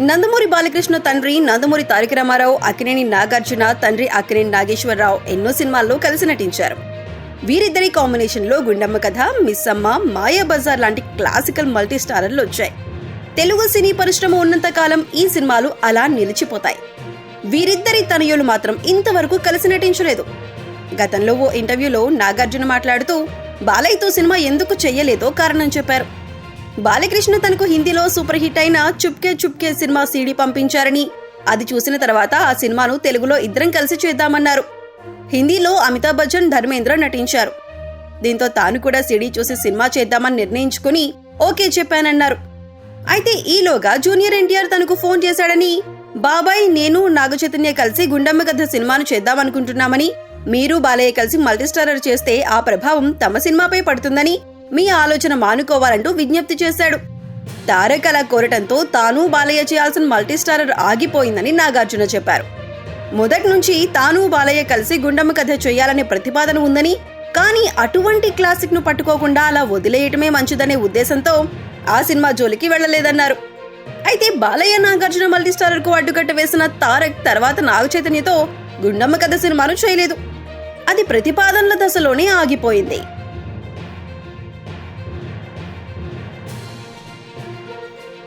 నందమూరి బాలకృష్ణ తండ్రి నందమూరి తారక రామారావు అక్కినేని నాగార్జున తండ్రి అక్కినేని నాగేశ్వరరావు ఎన్నో సినిమాల్లో కలిసి నటించారు. వీరిద్దరి కాంబినేషన్లో గుండమ్మ కథ మిస్సమ్మ మాయా బజార్ లాంటి క్లాసికల్ మల్టీ స్టారర్లు వచ్చాయి. తెలుగు సినీ పరిశ్రమ ఉన్నంత కాలం ఈ సినిమాలు అలా నిలిచిపోతాయి. వీరిద్దరి తనయులు మాత్రం ఇంతవరకు కలిసి నటించలేదు. గతంలో ఓ ఇంటర్వ్యూలో నాగార్జున మాట్లాడుతూ బాలయ్యతో సినిమా ఎందుకు చెయ్యలేదో కారణం చెప్పారు. బాలకృష్ణ తనకు హిందీలో సూపర్ హిట్ అయిన చుప్కే చుప్కే సినిమా సీడీ పంపించారని. అది చూసిన తర్వాత ఆ సినిమాను తెలుగులో ఇద్దరం కలిసి చేద్దామన్నారు. హిందీలో అమితాబ్ బచ్చన్ ధర్మేంద్ర నటించారు. దీంతో తాను కూడా సీడీ చూసి సినిమా చేద్దామని నిర్ణయించుకుని ఓకే చెప్పానన్నారు. అయితే ఈలోగా జూనియర్ ఎన్టీఆర్ తనకు ఫోన్ చేశాడని బాబాయ్ నేను నాగచైతన్య కలిసి గుండమ్మ కథ సినిమాను చేద్దామనుకుంటున్నామని మీరు బాలయ్య కలిసి మల్టీస్టారర్ చేస్తే ఆ ప్రభావం తమ సినిమాపై పడుతుందని మీ ఆలోచన మానుకోవాలంటూ విజ్ఞప్తి చేశాడు. తారక్ అలా కోరటంతో తాను బాలయ్య చేయాల్సిన మల్టీస్టారర్ ఆగిపోయిందని నాగార్జున చెప్పారు. మొదటి నుంచి తాను బాలయ్య కలిసి గుండమ్మ కథ చేయాలనే ప్రతిపాదన ఉందని కానీ అటువంటి క్లాసిక్ను పట్టుకోకుండా అలా వదిలేయటమే మంచిదనే ఉద్దేశంతో ఆ సినిమా జోలికి వెళ్ళలేదన్నారు అయితే బాలయ్య నాగార్జున మల్టీస్టారర్కు అడ్డుకట్ట వేసిన తారక్ తర్వాత నాగ చైతన్యతో గుండమ్మ కథ సినిమాను చేయలేదు. అది ప్రతిపాదనల దశలోనే ఆగిపోయింది.